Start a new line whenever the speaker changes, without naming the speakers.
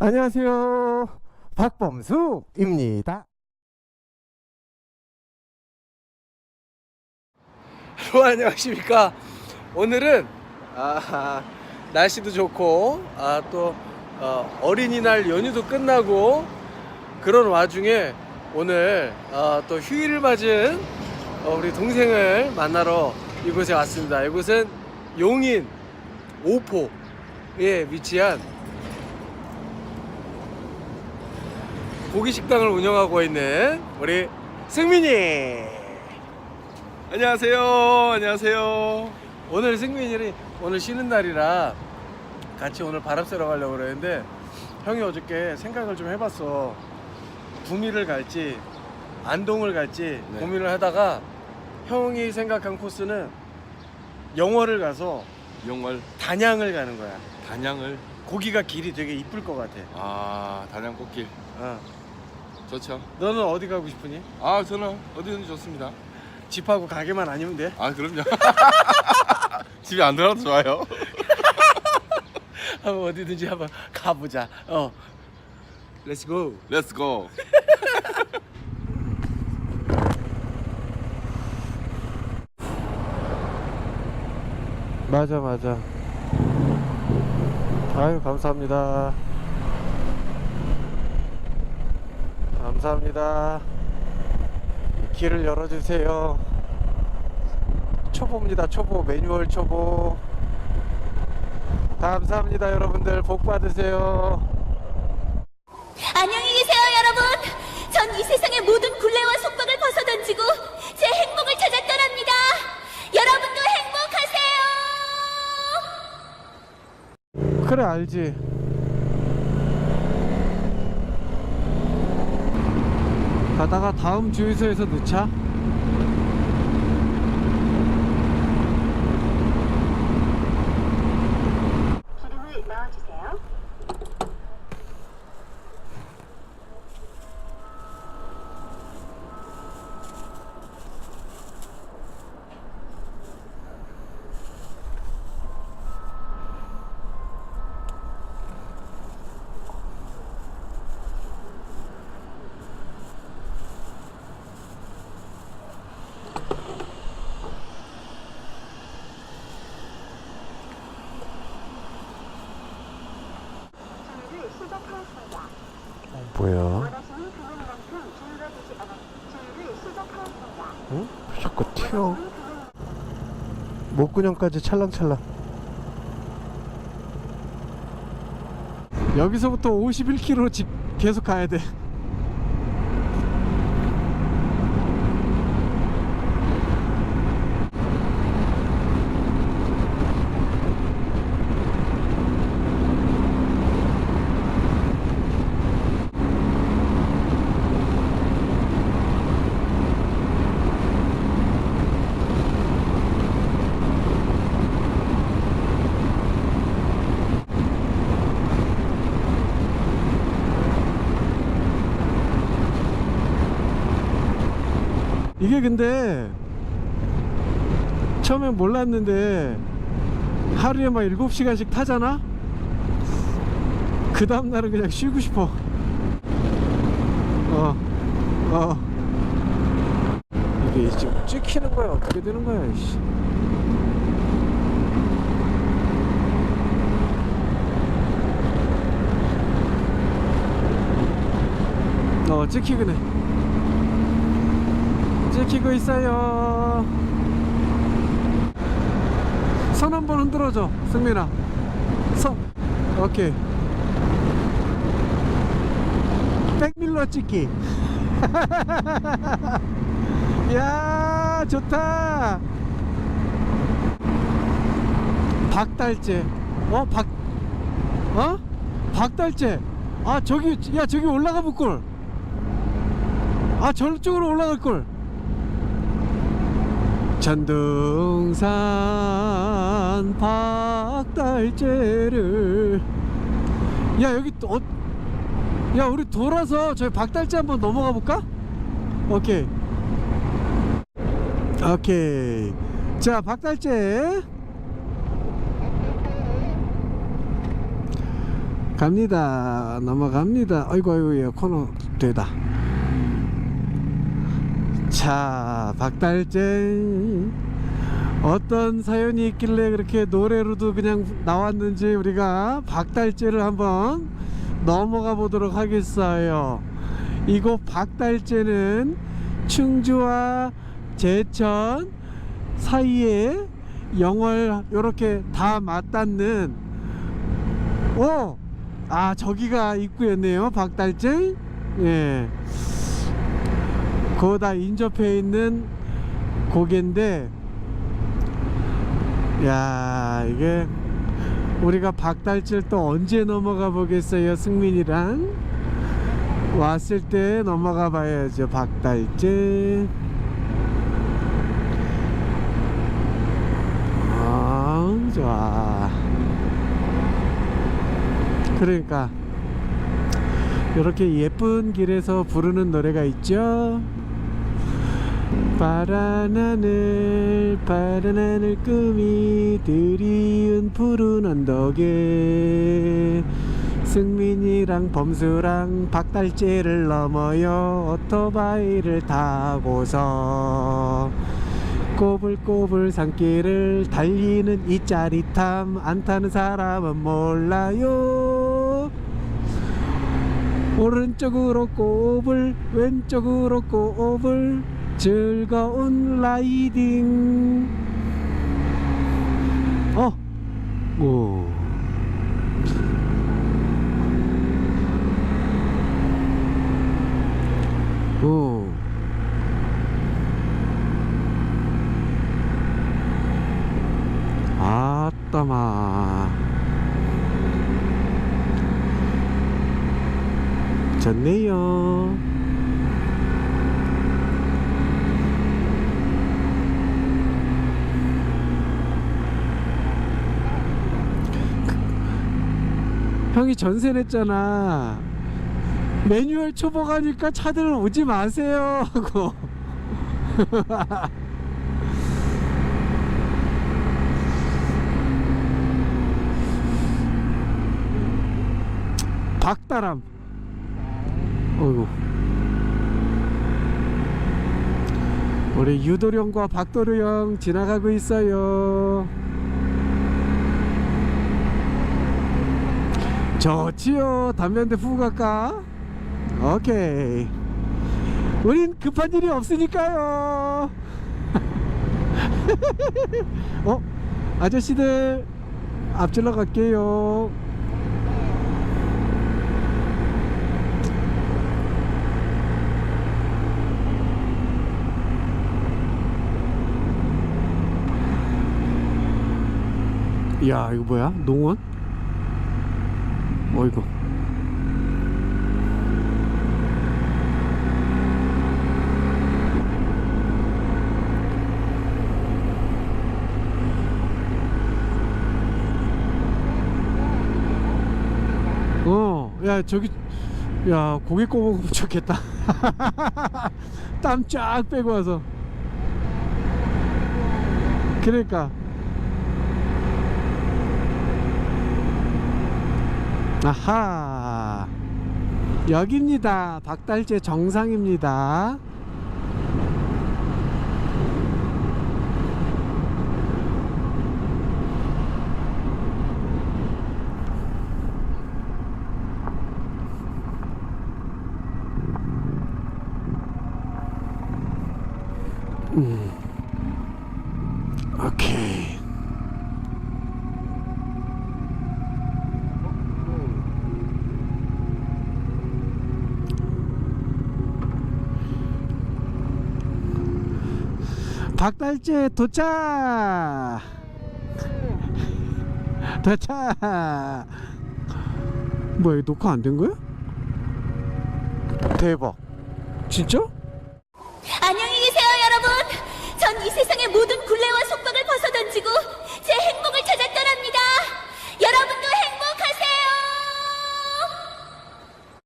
안녕하세요. 박범수입니다.
여러분 안녕하십니까 오늘은 아, 날씨도 좋고 아, 또 어, 어린이날 연휴도 끝나고 그런 와중에 오늘 어, 또 휴일을 맞은 어, 우리 동생을 만나러 이곳에 왔습니다 이곳은 용인 오포에 위치한 고기 식당을 운영하고 있는 우리 승민이
안녕하세요. 안녕하세요.
오늘 승민이 오늘 쉬는 날이라 같이 오늘 바람 쐬러 가려고 그랬는데 형이 어저께 생각을 좀 해봤어 구미를 갈지 안동을 갈지
네.
고민을 하다가 형이 생각한 코스는 영월을 가서
영월
단양을 가는 거야
단양을
고기가 길이 되게 이쁠 것 같아
아 단양 꽃길
어.
좋죠.
너는 어디 가고 싶으니?
아 저는 어디든지 좋습니다.
집하고 가게만 아니면 돼
아 그럼요. 집에 안 들어가도 좋아요.
한번 어디든지 한번 가보자 어 렛츠 고.
맞아, 맞아. 아유, 감사합니다. 감사합니다. 길을 열어주세요. 초보입니다, 초보. 매뉴얼 초보. 감사합니다, 여러분들. 복 받으세요.
안녕히 계세요, 여러분. 전 이 세상의 모든 굴레와 속
그래, 알지. 가다가 다음 주유소에서 넣자.
기름을 넣어주세요. 주유를 시작하였습니다.
뭐야?
원하시는 금액만큼 주유가 되지 않아 주유를 시작하였습 니다.
응? 자꾸 튀어. 목구녕까지 찰랑찰랑. 여기서부터 51km 집 계속 가야 돼. 이게 근데 처음엔 몰랐는데 하루에 막 7시간씩 타잖아? 그 다음날은 그냥 쉬고 싶어 어, 어. 이게 지금 찍히는 거야 어떻게 되는 거야 이씨. 어 찍히긴 해 찍히고 있어요. 손 한 번 흔들어줘, 승민아. 손. 오케이. 백밀러 찍기. 야, 좋다. 박달재. 어, 박. 어? 박달재. 아, 저기, 야, 저기 올라가 볼 걸. 아, 저쪽으로 올라갈 걸. 전등산 박달재를 야 여기 또 어, 야 우리 돌아서 저희 박달재 한번 넘어가 볼까? 오케이 오케이 자 박달재 갑니다. 넘어갑니다. 아이고 아이고 예, 코너 되다. 자, 박달재 어떤 사연이 있길래 그렇게 노래로도 그냥 나왔는지 우리가 박달재를 한번 넘어가 보도록 하겠어요. 이곳 박달재는 충주와 제천 사이에 영월 요렇게 다 맞닿는 오! 아 저기가 입구였네요 박달재 예그 거다 인접해 있는 고개인데 야 이게 우리가 박달재를 또 언제 넘어가 보겠어요 승민이랑? 왔을 때 넘어가 봐야죠 박달재 아 좋아. 그러니까 이렇게 예쁜 길에서 부르는 노래가 있죠 파란 하늘 파란 하늘 꿈이 드리운 푸른 언덕에 승민이랑 범수랑 박달재를 넘어요. 오토바이를 타고서 꼬불꼬불 산길을 달리는 이 짜릿함 안 타는 사람은 몰라요. 오른쪽으로 꼬불 왼쪽으로 꼬불 즐거운 라이딩 어? 오 오. 아따마 좋네요 형이 전세 냈잖아. 매뉴얼 초보 가니까 차들 오지 마세요. 하고. 박다람. 어이구. 우리 유도령과 박도령 지나가고 있어요 좋지요 담배 한대 피고 갈까? 오케이 우린 급한 일이 없으니까요 어? 아저씨들 앞질러 갈게요 야 이거 뭐야 농원? 어이구 어, 야 저기 야 고기 구워 먹으면 좋겠다. 땀 쫙 빼고 와서. 그러니까 아하. 여기입니다. 박달재 정상입니다 음. 오케이 박달재 도착 도착 뭐야 이거 녹화 안 된 거야? 대박 진짜?
안녕히 계세요, 여러분. 전 이 세상의 모든 굴레와 속박을 벗어던지고